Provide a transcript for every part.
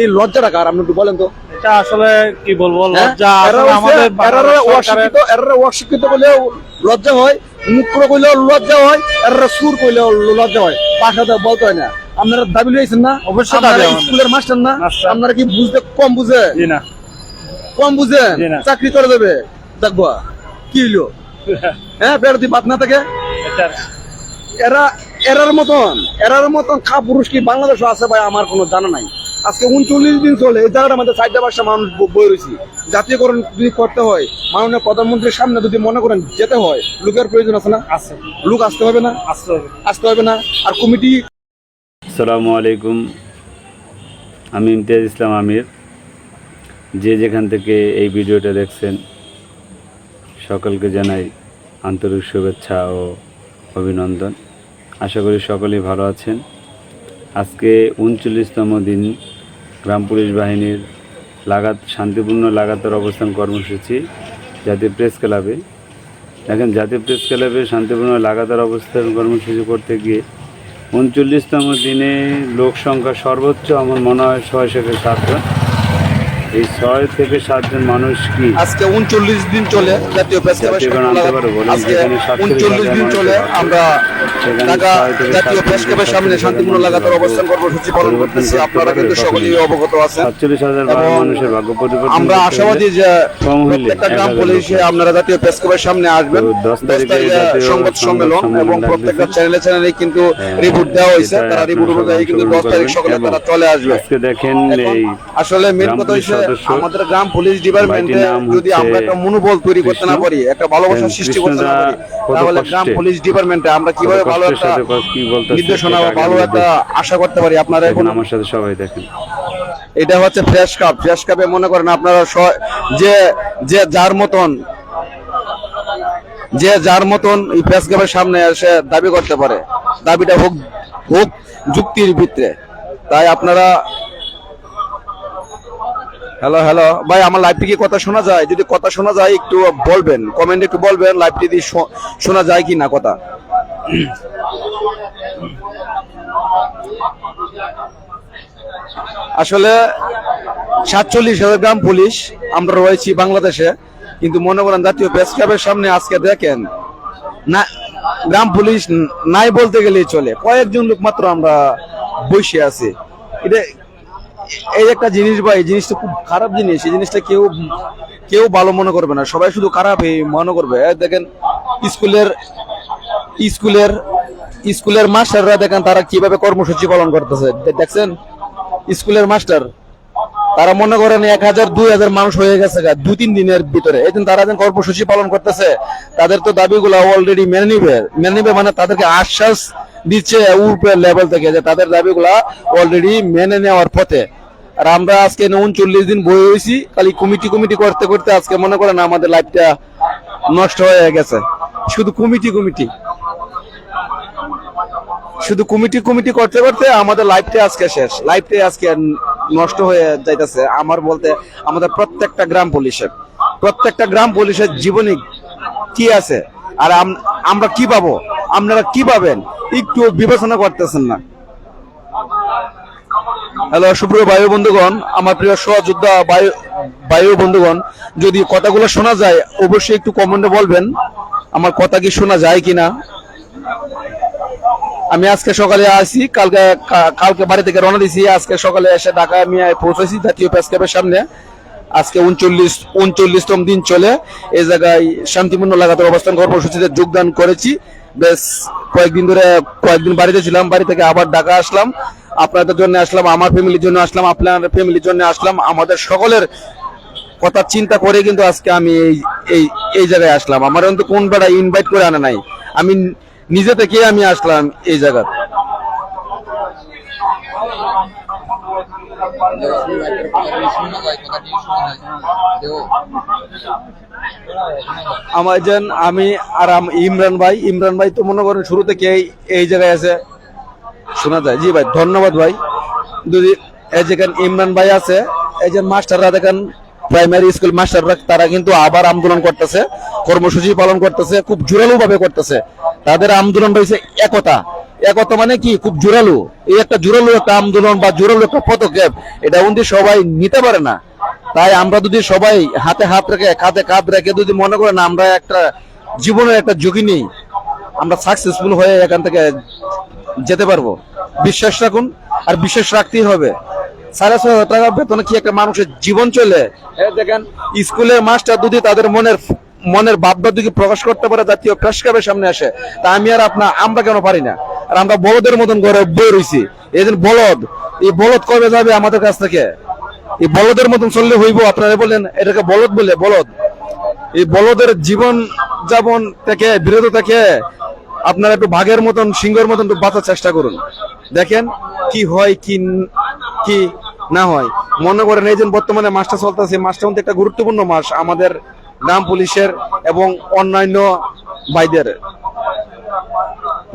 এই লজ্জাটা কার? আপনি একটু বলেন তো। এটা আসলে কি বলব হ্যাঁ? লজ্জা আমাদের অশিক্ষিত এরারে অশিক্ষিত বলেও লজ্জা হয় কইলেও লজ্জা হয় এরারে সুর কইলেও লজ্জা হয়। বলতে হয় না। আপনারা দাবি লইছেন না? অবশ্যই দাবি স্কুলের মাস্টার না? আপনারা কি বুঝতে কম বুঝে জি না। কম বুঝে। চাকরি করে দেবে। দেখব কি হইল? হ্যাঁ বেরোতি বাদ না থাকে? এরা এরার মতন এরার মতন খা পুরুষ কি বাংলাদেশে আছে ভাই? আমার কোনো জানা নাই। আজকে উনচল্লিশ দিন চলে এই জায়গাটার মধ্যে চারটা বাসা মানুষ ব- বই রয়েছি। জাতীয়করণ যদি করতে হয় মাননীয় প্রধানমন্ত্রীর সামনে যদি মনে করেন যেতে হয় লোকের প্রয়োজন আছে না? আছে। লোক আসতে হবে না? আসতে হবে। আসতে হবে না? আর কমিটি আসসালামু আলাইকুম। আমি ইমতিয়াজ ইসলাম আমির। যে যেখান থেকে এই ভিডিওটা দেখছেন সকলকে জানাই আন্তরিক শুভেচ্ছা ও অভিনন্দন। আশা করি সকলেই ভালো আছেন। আজকে উনচল্লিশতম দিন গ্রাম পুলিশ বাহিনীর লাগাত শান্তিপূর্ণ লাগাতার অবস্থান কর্মসূচি জাতীয় প্রেস ক্লাবে। দেখেন জাতীয় প্রেস ক্লাবে শান্তিপূর্ণ লাগাতার অবস্থান কর্মসূচি করতে গিয়ে উনচল্লিশতম দিনে লোক সংখ্যা সর্বোচ্চ আমার মনে হয় ছয় থেকে সাতজন। এই ছয় থেকে সাতজন মানুষ কি? আজকে উনচল্লিশ দিন চলে জাতীয় প্রেস বলুন, আজকে যেখানে 47 উনচল্লিশ দিন চলে আমরা ঢাকা জাতীয় প্রেস ক্লাবের সামনে শান্তিপূর্ণ লাগাতার অবস্থান কর্মসূচি পালন করতেছি। করতে আপনারা কিন্তু সকলেই অবগত আছেন। সাতচল্লিশ হাজার মানুষের ভাগ্য পরিবর্তন আমরা আশাবাদী যে প্রত্যেকটা গ্রাম পুলিশে আপনারা জাতীয় প্রেস ক্লাবের সামনে আসবেন। সংবাদ সম্মেলন এবং প্রত্যেকটা চ্যানেলে চ্যানেলে কিন্তু হ্যাঁ, রিপোর্ট দেওয়া হয়েছে। তারা রিপোর্ট অনুযায়ী কিন্তু দশ তারিখ সকালে তারা চলে আসবে। দেখেন আসলে মেন কথা হচ্ছে আমাদের গ্রাম পুলিশ ডিপার্টমেন্টে যদি আমরা একটা মনোবল তৈরি করতে না। পারি একটা ভালোবাসা এবং সৃষ্টি করতে না পারি তাহলে গ্রাম পুলিশ ডিপার্টমেন্টে আমরা কীভাবে ভালো একটা নির্দেশনা বা ভালো একটা আশা করতে পারি। আপনারা এখন আমার সাথে সবাই দেখেন। এটা হচ্ছে ফ্রেশ কাপ ফ্রেশ কাপে মনে করেন আপনারা যে যে যার মতন যে যার মতন এই প্রেস কাপের সামনে এসে দাবি করতে পারে। দাবিটা হোক হোক যুক্তির ভিত্তিতে। তাই আপনারা হ্যালো হ্যালো ভাই, আমার লাইভটি কি কথা শোনা যায়? যদি কথা শোনা যায়, একটু বলবেন। কমেন্ট একটু বলবেন লাইভটি যদি শোনা যায় কি না কথা। আসলে সাতচল্লিশ হাজার গ্রাম পুলিশ, আমরা রয়েছি বাংলাদেশে, কিন্তু মনে করেন জাতীয় প্রেস ক্লাবের সামনে আজকে দেখেন, না, গ্রাম পুলিশ নাই বলতে গেলেই চলে। কয়েকজন লোক মাত্র আমরা বসে আছি। এটা এই একটা জিনিস বা এই জিনিসটা খুব খারাপ জিনিস। এই জিনিসটা কেউ কেউ ভালো মনে করবে না। সবাই শুধু খারাপ মনে করবে। দেখেন, স্কুলের স্কুলের স্কুলের মাস্টাররা দেখেন তারা কীভাবে কর্মসূচি পালন করতেছে। দেখছেন? স্কুলের মাস্টার, তারা মনে করেন এক হাজার, দুই হাজার মানুষ হয়ে গেছে দুই তিন দিনের ভিতরে। এই তারা যেন কর্মসূচি পালন করতেছে, তাদের তো দাবিগুলো অলরেডি মেনে নিবে। মেনে নিবে মানে তাদেরকে আশ্বাস দিচ্ছে উপরে লেভেল থেকে যে তাদের দাবিগুলা অলরেডি মেনে নেওয়ার পথে। আর আমরা আজকে উনচল্লিশ দিন বই হয়েছি, খালি কমিটি কমিটি করতে করতে আজকে মনে করেন আমাদের লাইফটা নষ্ট হয়ে গেছে। শুধু কমিটি কমিটি। শুধু কমিটি কমিটি করতে করতে আমাদের লাইফটা আজকে শেষ। লাইফটা আজকে নষ্ট হয়ে যাইতেছে। আমার বলতে আমাদের প্রত্যেকটা গ্রাম পুলিশের প্রত্যেকটা গ্রাম পুলিশের জীবনী কি আছে? আর আম- আমরা কি পাবো? আপনারা কি পাবেন? একটু বিবেচনা করতেছেন না। হ্যালো, সুপ্রিয় বায়ু বন্ধুগণ, আমার প্রিয় সহযোদ্ধা বায়ু বায়ু বন্ধুগণ, যদি কথাগুলো শোনা যায়, অবশ্যই একটু কমেন্টে বলবেন, আমার কথা কি শোনা যায় কিনা। আমি আজকে সকালে আসি, কালকে কালকে বাড়ি থেকে রওনা দিছি, আজকে সকালে এসে ঢাকা আমি পৌঁছেছি, জাতীয় প্রেস সামনে। আজকে উনচল্লিশ, উনচল্লিশতম দিন চলে এই জায়গায় শান্তিপূর্ণ লাগাতার অবস্থান কর্মসূচিতে যোগদান করেছি। বেশ কয়েকদিন ধরে, কয়েকদিন বাড়িতে ছিলাম, বাড়ি থেকে আবার ঢাকা আসলাম। আপনাদের জন্য আসলাম, আমার ফ্যামিলির জন্য আসলাম, আপনার ফ্যামিলির জন্য আসলাম, আমাদের সকলের কথা চিন্তা করে কিন্তু আজকে আমি এই এই এই জায়গায় আসলাম। আমার কিন্তু কোন বেড়া ইনভাইট করে আনা নাই। আমি নিজে থেকে আমি আসলাম এই জায়গা। আমার যেন আমি আর ইমরান ভাই ইমরান ভাই তো মনে করেন শুরু থেকে এই জায়গায় আছে। শোনা যায়। জি ভাই, ধন্যবাদ ভাই। যদি এই যেখানে ইমরান ভাই আছে, এই যে মাস্টাররা দেখেন প্রাইমারি স্কুল মাস্টাররা, তারা কিন্তু আবার আন্দোলন করতেছে, কর্মসূচি পালন করতেছে, খুব জোরালো ভাবে করতেছে। তাদের আন্দোলন রয়েছে একতা। একতা মানে কি? খুব জোরালো। এই একটা জোরালো একটা আন্দোলন বা জোরালো একটা পদক্ষেপ, এটা উনি সবাই নিতে পারে না। তাই আমরা যদি সবাই হাতে হাত রেখে, কাঁধে কাঁধ রেখে যদি মনে করেন আমরা একটা জীবনের একটা ঝুঁকি নেই, আমরা সাকসেসফুল হয়ে এখান থেকে যেতে পারব। বিশ্বাস রাখুন আর বিশ্বাস রাখতেই হবে। সাড়ে ছয় টাকা বেতনে কি একটা মানুষের জীবন চলে? দেখেন স্কুলের মাস্টার তাদের মনের মনের যদি প্রকাশ করতে পারে, জাতীয় সামনে আসে, তা আমি আর আমরা কেন পারি না? আর আমরা বলদের মতন ঘরে যে বলদ, এই বলদ কবে যাবে আমাদের কাছ থেকে? এই বলদের মতন চললে হইব, আপনারা বলেন, এটাকে বলদ বলে, বলদ। এই বলদের জীবন যাপন থেকে, বিরত থেকে আপনারা একটু বাঘের মতন, সিংহের মতন একটু বাঁচার চেষ্টা করুন। দেখেন কি হয়, কি কি না হয়। মনে করেন এই যে বর্তমানে মাসটা চলতেছে মাসটা মধ্যে একটা গুরুত্বপূর্ণ মাস আমাদের গ্রাম পুলিশের এবং অন্যান্য ভাইদের।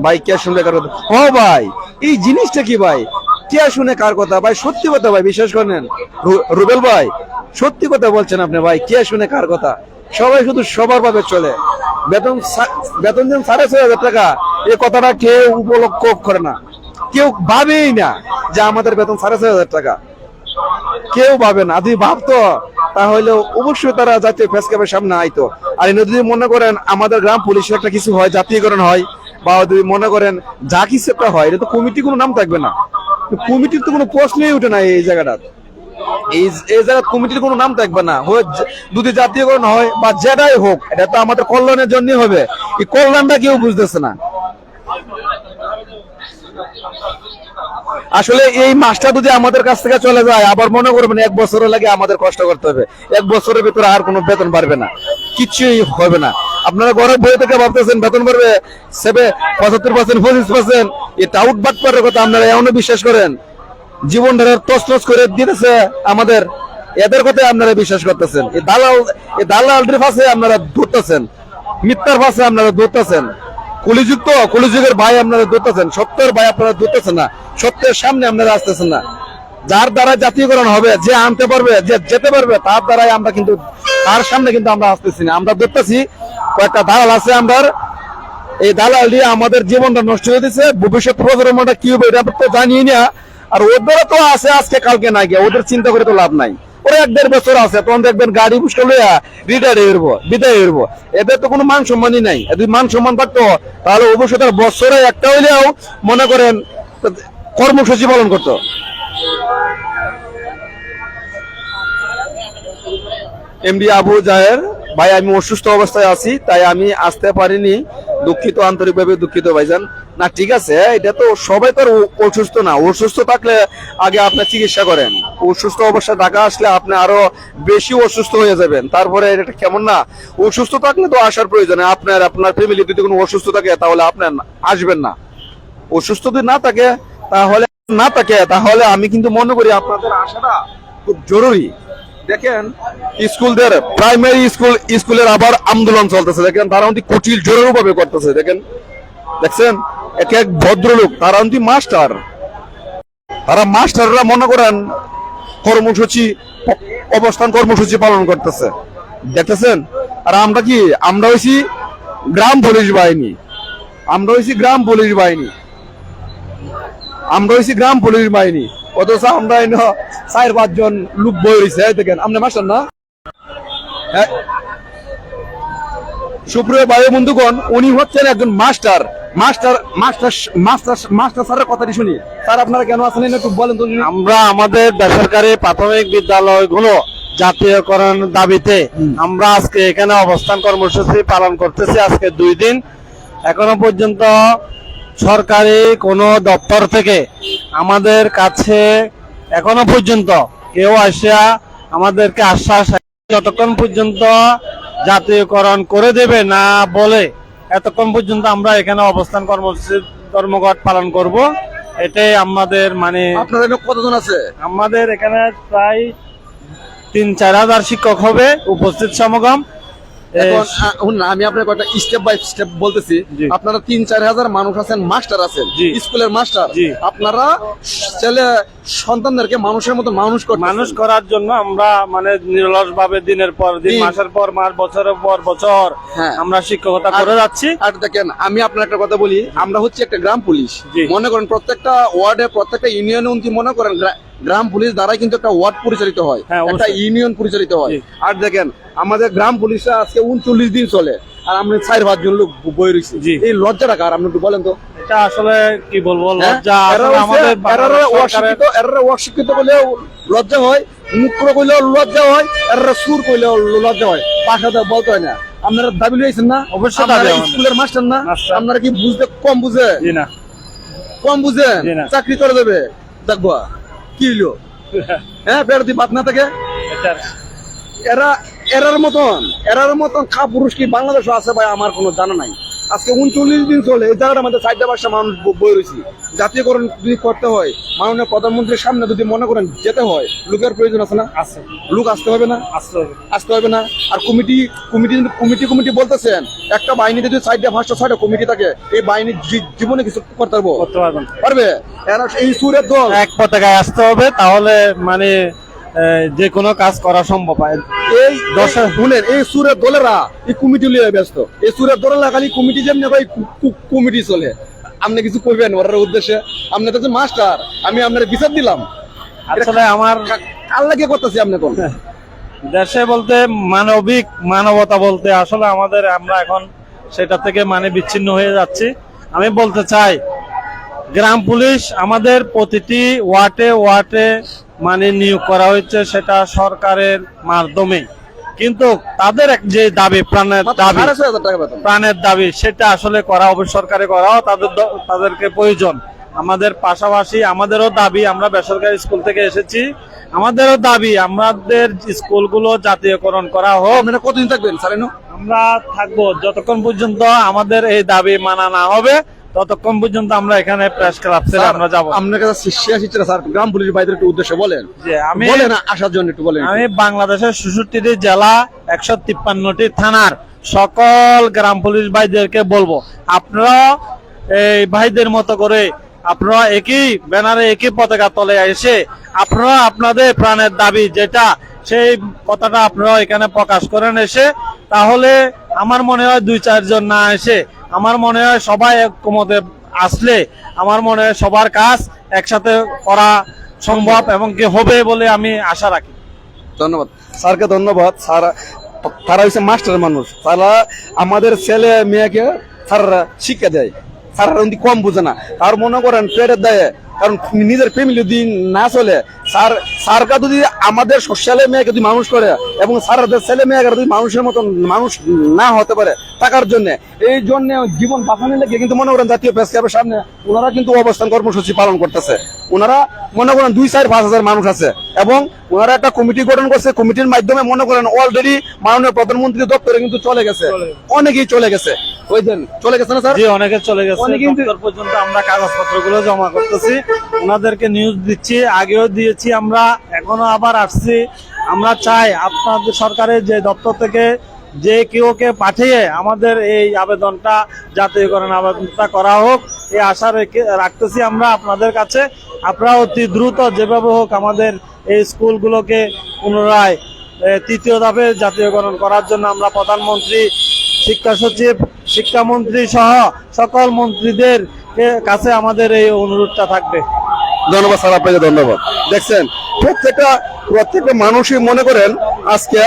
ভাই, কে শুনলে কার কথা? ও ভাই, এই জিনিসটা কি ভাই? কে শুনে কার কথা? ভাই, সত্যি কথা ভাই, বিশ্বাস করেন? রুবেল ভাই, সত্যি কথা বলছেন আপনি ভাই, কে শুনে কার কথা? সবাই শুধু সবার ভাবে চলে। বেতন বেতন যেন সাড়ে ছয় হাজার টাকা, এই কথাটা কেউ উপলক্ষ করে না। কেউ ভাবেই না যে আমাদের বেতন সাড়ে ছয় হাজার টাকা। কেউ ভাবে না। যদি ভাবতো, তাহলে অবশ্যই তারা জাতীয় প্রেস ক্লাবের সামনে আইতো। আর এনে যদি মনে করেন আমাদের গ্রাম পুলিশের একটা কিছু হয়, জাতীয়করণ হয়, বা যদি মনে করেন যা কিছু একটা হয়, এটা তো কমিটি কোনো নাম থাকবে না। কমিটির তো কোনো প্রশ্নই উঠে না এই জায়গাটা কমিটির কোনো নাম থাকবে না। জাতীয়করণ হয় বা যেটাই হোক, এটা তো আমাদের কল্যাণের জন্য হবে। এই কল্যাণটা কেউ বুঝতেছে না। আসলে এই মাসটা যদি আমাদের কাছ থেকে চলে যায়, আবার মনে করবেন এক বছরের লাগে আমাদের কষ্ট করতে হবে। এক বছরের ভিতরে আর কোনো বেতন বাড়বে না। কিছুই হবে না। আপনারা ঘরের বই থেকে ভাবতেছেন, বেতন বাড়বে সেবে পঁচাত্তর পার্সেন্ট পঁচিশ পার্সেন্ট এই টাউট বাট কথা, আপনারা এমনও বিশ্বাস করেন। জীবন তস করে দিতেছে আমাদের। এদের কথাই আপনারা বিশ্বাস করতেছেন। এই দালাল, এই দালালদের পাশে আপনারা ধরতেছেন। মিথ্যার পাশে আপনারা ধরতেছেন। কলিযুক্ত, কলিযুগের ভাই আপনারা ধরতেছেন। সত্যের ভাই আপনারা ধরতেছেন না। সত্যের সামনে আপনারা আসতেছেন না। যার দ্বারা জাতীয়করণ হবে, যে আনতে পারবে, যে যেতে পারবে, তার দ্বারাই আমরা কিন্তু, তার সামনে কিন্তু আমরা আসতেছি না। আমরা ধরতেছি, কয়েকটা দালাল আছে আমরা এই দালাল দিয়ে আমাদের জীবনটা নষ্ট হয়ে দিচ্ছে ভবিষ্যৎ প্রজন্মটা কি হবে এটা তো জানি না। আর ওদের তো আছে আজকে কালকে না গিয়ে। ওদের চিন্তা করে তো লাভ নাই। ওরা এক দেড় বছর আছে তখন দেখবেন গাড়ি পুষ্কর লইয়া রিটায়ার যাব, বিদায় যাব। এদের তো কোনো মান সম্মানই নাই যদি মান সম্মান থাকতো তাহলে অবশ্যই তার বছরে একটা হইলেও মনে করেন কর্মসূচি পালন করতো। এমডি আবু জাহের ভাই আমি অসুস্থ অবস্থায় আছি তাই আমি আসতে পারিনি। দুঃখিত আন্তরিকভাবে দুঃখিত ভাইজান। না, ঠিক আছে, এটা তো সবাই তো অসুস্থ না। অসুস্থ থাকলে আগে আপনার চিকিৎসা করেন। অসুস্থ অবস্থায় ঢাকা আসলে আপনি আরও বেশি অসুস্থ হয়ে যাবেন। তারপরে এটা কেমন না, অসুস্থ থাকলে তো আসার প্রয়োজন আপনার আপনার ফ্যামিলি যদি কোনো অসুস্থ থাকে, তাহলে আপনার আসবেন না। অসুস্থ যদি না থাকে, তাহলে না থাকে, তাহলে আমি কিন্তু মনে করি আপনাদের আসাটা খুব জরুরি। দেখেন, স্কুলদের প্রাইমারি স্কুল, স্কুলের আবার আন্দোলন চলতেছে। দেখেন, তারা অন্তি কুচিল জরুরি ভাবে করতেছে। দেখেন দেখছেন? এক এক ভদ্রলোক, তারা অন্তি মাস্টার। তারা মাস্টাররা মনে করেন কর্মসূচি, অবস্থান কর্মসূচি পালন করতেছে। দেখতেছেন? আর আমরা কি, আমরা হয়েছি গ্রাম পুলিশ বাহিনী। আমরা হয়েছি গ্রাম পুলিশ বাহিনী। আমরা হয়েছি গ্রাম পুলিশ বাহিনী। অথচ আমরা চার পাঁচজন লোক বই রয়েছে দেখেন, আপনি মাস্টার না? হ্যাঁ। সুপ্রিয় ভাই বন্ধুগণ, উনি হচ্ছেন একজন master. Master master master master স্যারের কথাটি শুনি। স্যার আপনারা কেন আসেন একটু বলেন তো আমরা আমাদের বেসরকারি প্রাথমিক বিদ্যালয়গুলো জাতীয়করণ দাবিতে আমরা আজকে এখানে অবস্থান কর্মসূচি পালন করতেছি আজকে দুই দিন। এখনও পর্যন্ত সরকারি কোনো দপ্তর থেকে আমাদের কাছে এখনও পর্যন্ত কেউ আসিয়া আমাদেরকে আশ্বাস যতক্ষণ পর্যন্ত জাতীয়করণ করে দেবে না বলে এতক্ষণ পর্যন্ত আমরা এখানে অবস্থান কর্মসূচি ধর্মঘট পালন করব। এটাই আমাদের মানে আপনাদের কতজন আছে? আমাদের এখানে প্রায় তিন চার হাজার শিক্ষক হবে উপস্থিত সমাগম। আমি স্টেপ বাই স্টেপ বলতেছি। আপনারা তিন চার হাজার মানুষ আছেন মাস্টার আছেন। স্কুলের মাস্টার। আপনারা ছেলে সন্তানদেরকে মানুষের মতো মানুষ মানুষ করার জন্য আমরা মানে নিরলস ভাবে দিনের পর দিন। মাসের পর মাস বছরের পর বছর হ্যাঁ। আমরা শিক্ষকতা করে যাচ্ছি। আর দেখেন আমি আপনার একটা কথা বলি আমরা হচ্ছে একটা গ্রাম পুলিশ। মনে করেন প্রত্যেকটা ওয়ার্ডে প্রত্যেকটা ইউনিয়নে উন্তি মনে করেন গ্রাম পুলিশ দ্বারাই কিন্তু একটা ওয়ার্ড পরিচালিত হয়। হ্যাঁ। একটা ইউনিয়ন পরিচালিত হয়। আর দেখেন আমাদের গ্রাম পুলিশরা আজকে উনচল্লিশ দিন চলে আর আমরা চার পাঁচজন লোক বই রয়েছি। এই লজ্জাটা কার? আপনি একটু বলেন তো। এটা আসলে কি বলব হ্যাঁ? লজ্জা আমাদের অশিক্ষিত বলেও লজ্জা হয় মুখ কইলেও লজ্জা হয় সুর কইলেও লজ্জা হয়। বলতে হয় না। আপনারা দাবি লইছেন না? অবশ্যই। স্কুলের মাস্টার না? আপনারা কি বুঝতে কম বুঝে? না। কম না। চাকরি করে দেবে। দেখব। কি হইল? হ্যাঁ বের বাদ না থাকে এরা এরার মতন এরার মতন খা পুরুষ কি বাংলাদেশ আছে ভাই? আমার কোনো জানা নাই। আজকে উনচল্লিশ দিন চলে এই জায়গাটা আমাদের চারটা বাসা মানুষ বই রয়েছি। জাতীয়করণ যদি করতে হয় মাননীয় প্রধানমন্ত্রীর সামনে যদি মনে করেন যেতে হয় লোকের প্রয়োজন আছে না? আছে। লোক আসতে হবে না? আসতে হবে। আসতে হবে না। আর কমিটি কমিটি কমিটি কমিটি বলতেছেন একটা বাহিনীতে যদি চারটা পাঁচটা ছয়টা কমিটি থাকে এই বাহিনী জীবনে কিছু করতে পারব? করতে পারবেন পারবে? এই সুরের দল। এক পতাকায় আসতে হবে তাহলে মানে যে কোনো কাজ করা সম্ভব হয়। এই দশা শুনেন এই সুরের দলেরা এই কমিটি লিয়ে ব্যস্ত। এই সুরের দলেরা খালি কমিটি যেমনি ভাই কমিটি চলে। আপনি কিছু করবেন ওর উদ্দেশ্যে? আপনি তো মাস্টার আমি আপনার বিচার দিলাম। আসলে আমার কার লাগে করতেছি আপনি কোন? দেশে বলতে মানবিক মানবতা বলতে আসলে আমাদের আমরা এখন সেটা থেকে মানে বিচ্ছিন্ন হয়ে যাচ্ছি। আমি বলতে চাই গ্রাম পুলিশ আমাদের প্রতিটি ওয়ার্ডে ওয়ার্ডে মানে নিয়োগ করা হয়েছে সেটা সরকারের মাধ্যমে কিন্তু তাদের যে দাবি প্রাণের দাবি প্রাণের দাবি সেটা আসলে করা হবে সরকারে করাও তাদের তাদেরকে প্রয়োজন। আমাদের পাশাপাশি আমাদেরও দাবি আমরা বেসরকারি স্কুল থেকে এসেছি। আমাদেরও দাবি আমাদের স্কুলগুলো জাতীয়করণ করা হোক। আপনারা কতদিন থাকবেন আমরা থাকব যতক্ষণ পর্যন্ত আমাদের এই দাবি মানা না হবে। ততক্ষণ পর্যন্ত আমরা এখানে প্রেস ক্লাব ছেড়ে আমরা যাব। আপনার কাছে শেষ ইচ্ছে স্যার গ্রাম পুলিশ ভাইদের একটু উদ্দেশ্যে বলেন। যে আমি বলেন আসার জন্য একটু বলেন আমি বাংলাদেশের ষষট্টিটি জেলা একশো তিপ্পান্নটি থানার সকল গ্রাম পুলিশ ভাইদেরকে বলব। আপনারা এই ভাইদের মতো করে আপনারা একই ব্যানারে একই পতাকা তলে এসে আপনারা আপনাদের প্রাণের দাবি যেটা সেই কথাটা আপনারা এখানে প্রকাশ করেন এসে তাহলে আমার মনে হয় দুই চারজন না এসে আমার মনে হয় সবাই একমতে আসলে আমার মনে হয় সবার কাজ একসাথে করা সম্ভব এবং কি হবে বলে আমি আশা রাখি। ধন্যবাদ। স্যারকে ধন্যবাদ। স্যার তারা হচ্ছে মাস্টার মানুষ। তারা আমাদের ছেলে মেয়েকে স্যাররা শিক্ষা দেয়। স্যাররা কম বুঝে না। আর মনে করেন পেটের দেয় কারণ নিজের ফ্যামিলি যদি না চলে স্যার স্যারকা যদি আমাদের মেয়েকে যদি মানুষ করে এবং স্যারদের ছেলে মেয়েকে যদি মানুষের মতন মানুষ না হতে পারে টাকার জন্য এই জন্য জীবন বাঁচানোর লেগে কিন্তু মনে করেন জাতীয় প্রেস ক্লাবের সামনে ওনারা কিন্তু অবস্থান কর্মসূচি পালন করতেছে। ওনারা মনে করেন দুই চার পাঁচ হাজার মানুষ আছে এবং ওনারা একটা কমিটি গঠন করছে। কমিটির মাধ্যমে মনে করেন অলরেডি মাননীয় প্রধানমন্ত্রী দপ্তরে কিন্তু চলে গেছে। অনেকেই চলে গেছে। চলে গেছে না স্যার? জি অনেকে চলে গেছে। পর্যন্ত আমরা কাগজপত্রগুলো জমা করতেছি। ওনাদেরকে নিউজ দিচ্ছি আগেও দিয়েছি। আমরা, এখনও আবার আসছি। আমরা চাই আপনাদের সরকারের যে দপ্তর থেকে যে কেউকে পাঠিয়ে আমাদের এই আবেদনটা, জাতীয়করণ আবেদনটা করা হোক এই আশা রেখে, রাখতেছি আমরা আপনাদের কাছে। আপনারা অতি দ্রুত যেভাবে হোক আমাদের এই স্কুলগুলোকে পুনরায় তৃতীয় ধাপে জাতীয়করণ করার জন্য আমরা প্রধানমন্ত্রী, শিক্ষা সচিব, শিক্ষামন্ত্রী সহ সকল মন্ত্রীদের কাছে আমাদের এই অনুরোধটা থাকবে। ধন্যবাদ স্যার, আপনাকে ধন্যবাদ। দেখছেন, প্রত্যেকটা প্রত্যেকটা মানুষই মনে করেন আজকে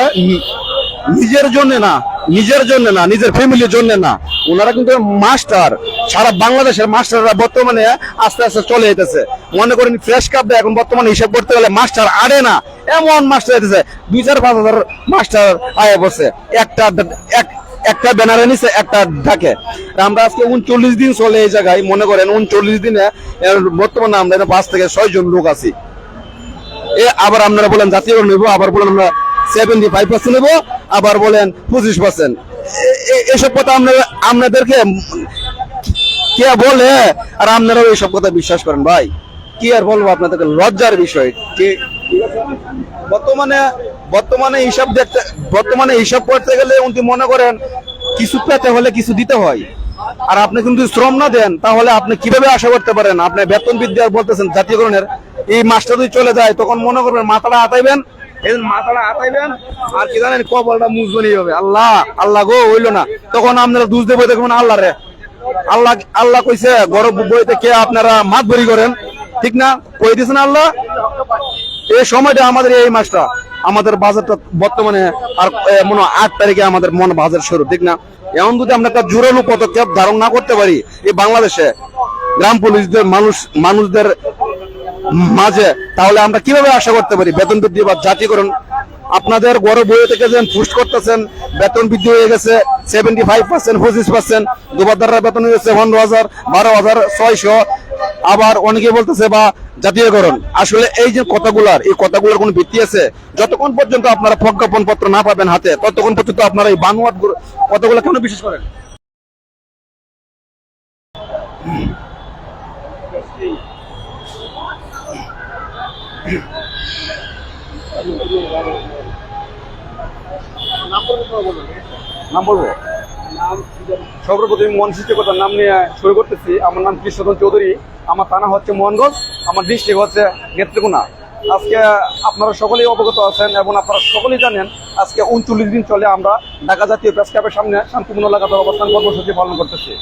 নিজের জন্য না, নিজের জন্য না, নিজের ফ্যামিলির জন্য না। ওনারা কিন্তু মাস্টার, সারা বাংলাদেশের মাস্টাররা বর্তমানে আস্তে আস্তে চলে যেতেছে। মনে করেন ফ্রেশ কাপ এখন বর্তমানে হিসাব করতে গেলে মাস্টার আড়ে না, এমন মাস্টার যেতেছে দুই চার পাঁচ হাজার মাস্টার আয় বসে একটা এক একটা ব্যানারে নিচে একটা ঢাকে আমরা আজকে উনচল্লিশ দিন চলে এই জায়গায়, মনে করেন উনচল্লিশ দিনে বর্তমানে আমরা পাঁচ থেকে ছয় জন লোক আছি। এ, আবার আপনারা বলেন জাতীয় নেব, আবার বলেন আমরা সেভেন্টি ফাইভ পার্সেন্ট নেব, আবার বলেন পঁচিশ পার্সেন্ট এসব কথা আপনারা, আপনাদেরকে কে বলে? আর আপনারাও এইসব কথা বিশ্বাস করেন ভাই। কি আর বলব আপনাদেরকে? লজ্জার বিষয়। কি? বর্তমানে বর্তমানে হিসাব দেখতে বর্তমানে হিসাব করতে গেলে উনি মনে করেন কিছু পেতে হলে কিছু দিতে হয়। আর আপনি কিন্তু শ্রম না দেন, তাহলে আপনি কীভাবে আশা করতে পারেন? আপনি বেতন বৃদ্ধি আর বলতেছেন জাতীয়করণের। এই মাসটা যদি চলে যায়, তখন মনে করবেন মাথাটা আতাইবেন। আতাইবেন হবে। আল্লাহ আল্লাহ না। তখন আপনারা দেখবেন আল্লাহ রে। আল্লাহ আল্লাহ কইছে, গরব বইতে কে আপনারা মাত ভরি করেন? ঠিক না? কই দিয়েছেন আল্লাহ? এই সময়টা আমাদের এই মাসটা, আমাদের বাজারটা বর্তমানে আর মনে আট তারিখে আমাদের মন বাজার শুরু, ঠিক না? এমন যদি আমরা একটা জোরালো পদক্ষেপ ধারণ না করতে পারি এই বাংলাদেশে গ্রাম পুলিশদের, মানুষ, মানুষদের মাঝে, তাহলে আমরা কীভাবে আশা করতে পারি? বেতন বৃদ্ধি বা জাতীয়করণ? আপনাদের গড় বইয়ে থেকে যেন পুষ্ট করতেছেন, বেতন বৃদ্ধি হয়ে গেছে সেভেন্টি ফাইভ পার্সেন্ট পঁচিশ পার্সেন্ট দুবারদাররা বেতন হয়ে গেছে পনেরো হাজার, বারো হাজার, ছয়শো। আবার অনেকে বলতেছে বা জাতীয়করণ। আসলে এই যে কথাগুলার, এই কথাগুলোর কোনো ভিত্তি আছে? যতক্ষণ পর্যন্ত আপনারা প্রজ্ঞাপন পত্র না পাবেন হাতে, ততক্ষণ পর্যন্ত আপনারা এই বানোয়াট গুলো- কথাগুলো কেন বিশ্বাস করেন? নাম বলব? সর্বপ্রথম মন সৃষ্টিকতার নাম নিয়ে শুরু করতেছি। আমার নাম কৃষ্ণধন চৌধুরী, আমার থানা হচ্ছে মোহনগঞ্জ, আমার ডিস্ট্রিক্ট হচ্ছে নেত্রকোনা। আজকে আপনারা সকলেই অবগত আছেন এবং আপনারা সকলেই জানেন আজকে উনচল্লিশ দিন চলে আমরা ঢাকা জাতীয় প্রেস ক্লাবের সামনে শান্তিপূর্ণ লাগাতার অবস্থান কর্মসূচি পালন করতেছি।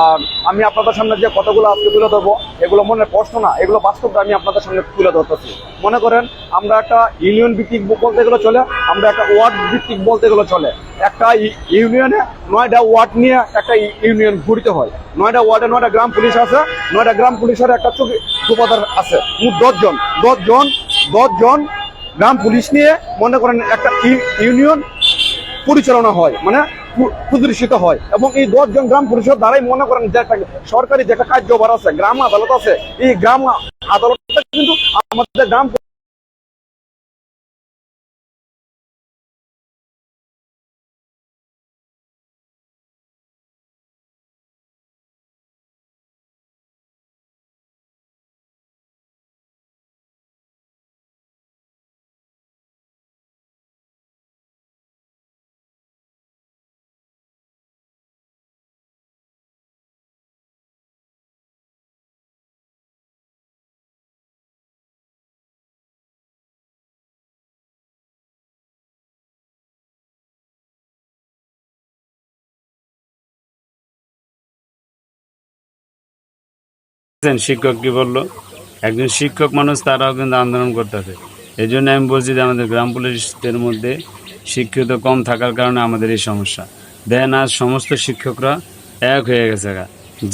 আর আমি আপনাদের সামনে যে কথাগুলো আজকে তুলে ধরবো, এগুলো মনের প্রশ্ন না, এগুলো বাস্তবটা আমি আপনাদের সামনে তুলে ধরতেছি। মনে করেন, আমরা একটা ইউনিয়ন ভিত্তিক বলতে গেলে চলে, আমরা একটা ওয়ার্ড ভিত্তিক বলতে গেলে চলে। একটা ইউনিয়নে নয়টা ওয়ার্ড নিয়ে একটা ইউনিয়ন ঘুরতে হয়। নয়টা ওয়ার্ডে নয়টা গ্রাম পুলিশ আছে, নয়টা গ্রাম পুলিশের একটা চৌকি সুপাদার আছে। মোট দশজন। দশজন দশজন গ্রাম পুলিশ নিয়ে মনে করেন একটা ইউ- ইউনিয়ন পরিচালনা হয় মানে প্রদর্শিত হয়। এবং এই দশজন গ্রাম পরিষদ দ্বারাই মনে করেন যে একটা সরকারি যেটা কার্যভার আছে, গ্রাম আদালত আছে, এই গ্রাম আদালত কিন্তু আমাদের গ্রাম শিক্ষক কি বলল? একজন শিক্ষক মানুষ, তারাও কিন্তু আন্দোলন করতেছে। এই জন্য আমি বলছি যে, আমাদের গ্রাম পুলিশদের মধ্যে শিক্ষিত কম থাকার কারণে আমাদের এই সমস্যা। দেন আজ সমস্ত শিক্ষকরা এক হয়ে গেছে।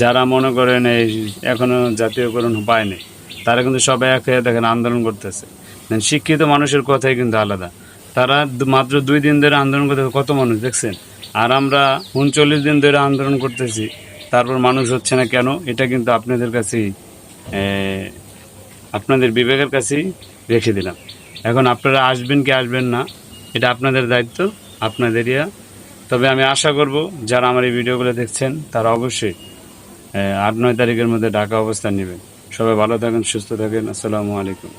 যারা মনে করেন এই এখনও জাতীয়করণ পায়নি তারা কিন্তু সব এক হয়ে দেখেন আন্দোলন করতেছে। দেন শিক্ষিত মানুষের কথাই কিন্তু আলাদা। তারা মাত্র দুই দিন ধরে আন্দোলন করতেছে। কত মানুষ দেখছেন? আর আমরা উনচল্লিশ দিন ধরে আন্দোলন করতেছি। তারপর মানুষ হচ্ছে না কেন? এটা কিন্তু আপনাদের কাছেই আপনাদের বিবেকের কাছেই রেখে দিলাম। এখন আপনারা আসবেন কি আসবেন না, এটা আপনাদের দায়িত্ব আপনাদের ইয়া তবে আমি আশা করব, যারা আমার এই ভিডিওগুলো দেখছেন, তারা অবশ্যই আট নয় তারিখের মধ্যে ঢাকা অবস্থান নেবেন। সবাই ভালো থাকেন, সুস্থ থাকেন। আসসালামু আলাইকুম।